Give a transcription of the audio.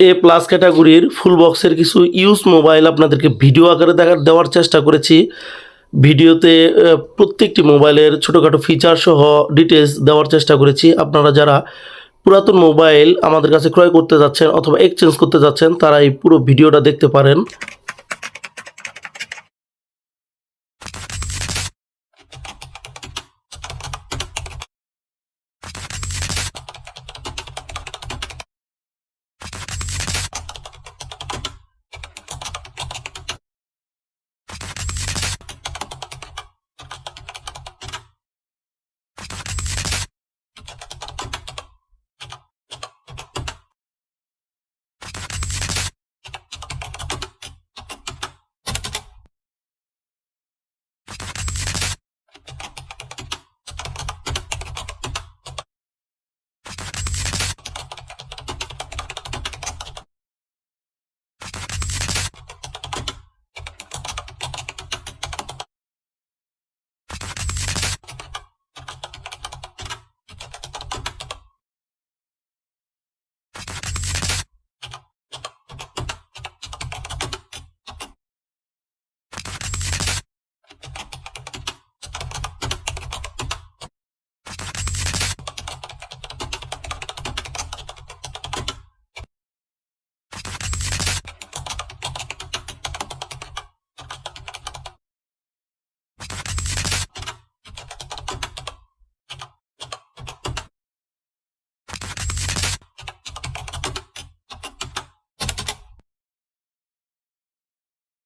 এ plus ক্যাটাগরির ফুল বক্সের কিছু ইউজ মোবাইল আপনাদেরকে ভিডিও আকারে দেখার দেওয়ার চেষ্টা করেছি। ভিডিওতে প্রত্যেকটি মোবাইলের ছোটোখাটো ফিচার সহ ডিটেলস দেওয়ার চেষ্টা করেছি। আপনারা যারা পুরাতন মোবাইল আমাদের কাছে ক্রয় করতে যাচ্ছেন অথবা এক্সচেঞ্জ করতে যাচ্ছেন, তারা এই পুরো ভিডিওটা দেখতে পারেন।